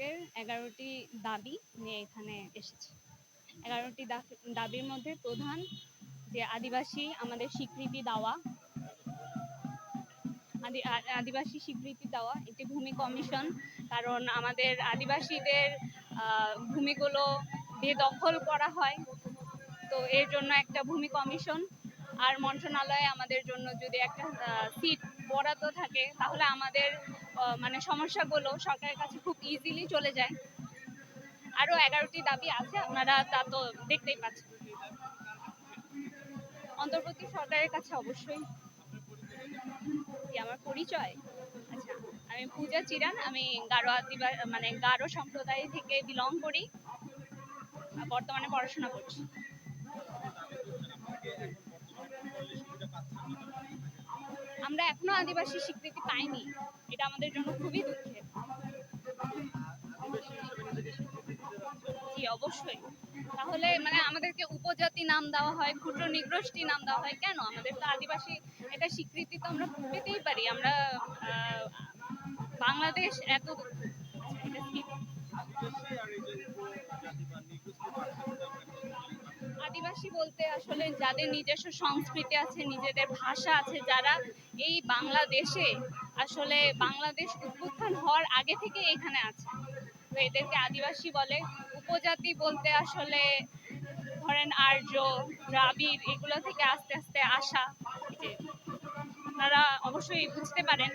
যুবকের এগারোটি দাবি নিয়ে এখানে এসেছি। এগারোটি দাবির মধ্যে প্রধান যে আদিবাসী আমাদের স্বীকৃতি দেওয়া আদিবাসী স্বীকৃতি দেওয়া একটি ভূমি কমিশন, কারণ আমাদের আদিবাসীদের ভূমিগুলো বেদখল করা হয়। তো এর জন্য একটা ভূমি কমিশন আর মন্ত্রণালয়ে আমাদের জন্য যদি একটা সিট বরাদ্দ থাকে, তাহলে আমাদের মানে সমস্যাগুলো সরকারের কাছে খুব ইজিলি চলে যায়। আরও এগারোটি দাবি আছে, আপনারা তা তো দেখতেই পাচ্ছেন। অন্তর্বর্তী সরকারের কাছে অবশ্যই। আমার পরিচয়? আচ্ছা আমি পূজা চিরান, আমি গারো আদিবা মানে গারো সম্প্রদায় থেকে বিলং করি। বর্তমানে পড়াশোনা করছি। এখনও আদিবাসী স্বীকৃতি পাইনি এটা আমাদের জন্য খুবই দুঃখের। জি অবশ্যই। তাহলে মানে আমাদেরকে উপজাতি নাম দেওয়া হয় ক্ষুদ্র নিগ্রষ্টি নাম দেওয়া হয় কেন? আমাদের তো আদিবাসী এটা স্বীকৃতি তো আমরা পেতেই পারি। আমরা বাংলাদেশ এত আচ্ছা, skip। বলতে আসলে যাদের নিজস্ব সংস্কৃতি আছে, নিজেদের ভাষা আছে, যারা এই বাংলাদেশে আসলে বাংলাদেশ উত্থান হওয়ার আগে থেকে এখানে আছে তো এদেরকে আদিবাসী বলে, উপজাতি বলতে আসলে ধরেন আর্য, দ্রাবিড় এগুলো থেকে আস্তে আস্তে আসা আপনারা অবশ্যই বুঝতে পারেন